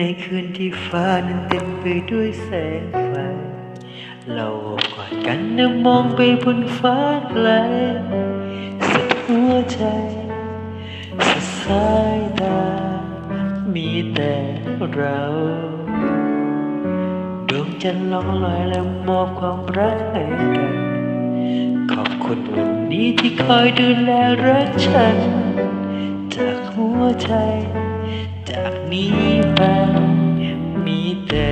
ในคืนที่ฟ้านั้นเต็มไปด้วยแสงไฟ เราอบกอดกันนะมองไปบนฟ้าไกลสุดหัวใจสุดสายตา มีแต่เราดวงจันทร์ล่องลอยและมอบความรักให้กันขอบคุณวันนี้ที่คอยดูแลรักฉัน จากหัวใจ จากนี้ไปมีแต่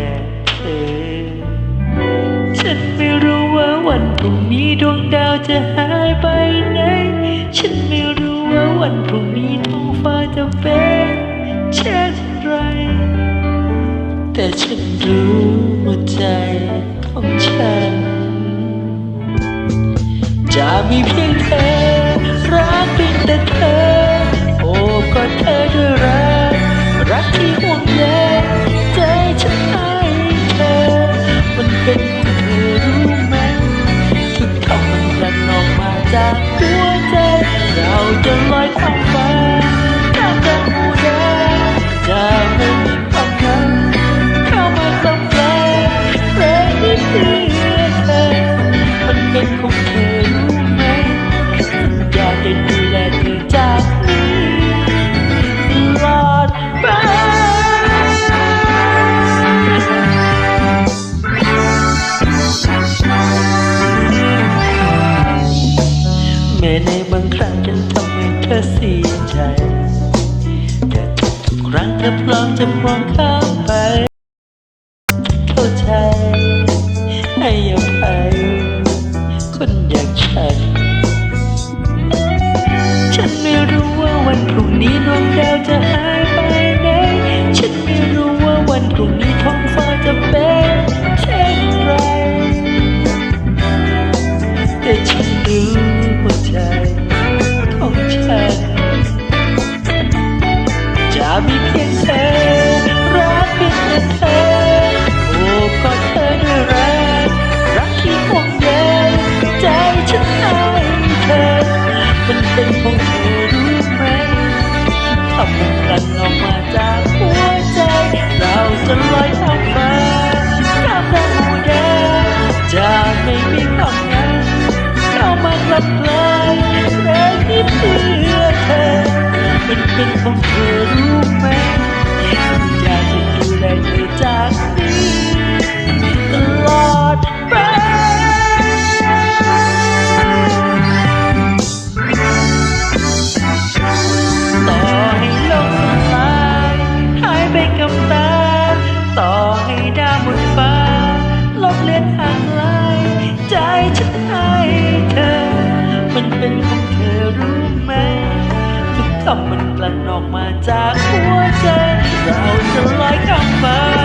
เธอ ฉันไม่รู้ว่าวันพรุ่งนี้ดวงดาวจะหายไปไหน ฉันไม่รู้ว่าวันพรุ่งนี้ท้องฟ้าจะเป็นเช่นไร แต่ฉันรู้ว่าใจของฉัน จะมีเพียงเธอ หัวใจเราจะลอยไปื่อยในบางครั้งฉันทำให้เธอเสียใจแต่ทุกๆครั้งเธอพร้อมจะมองข้าม มัำมันกลั่นออกมาจากหัวใจ เราจะลอยข้ามฟ้า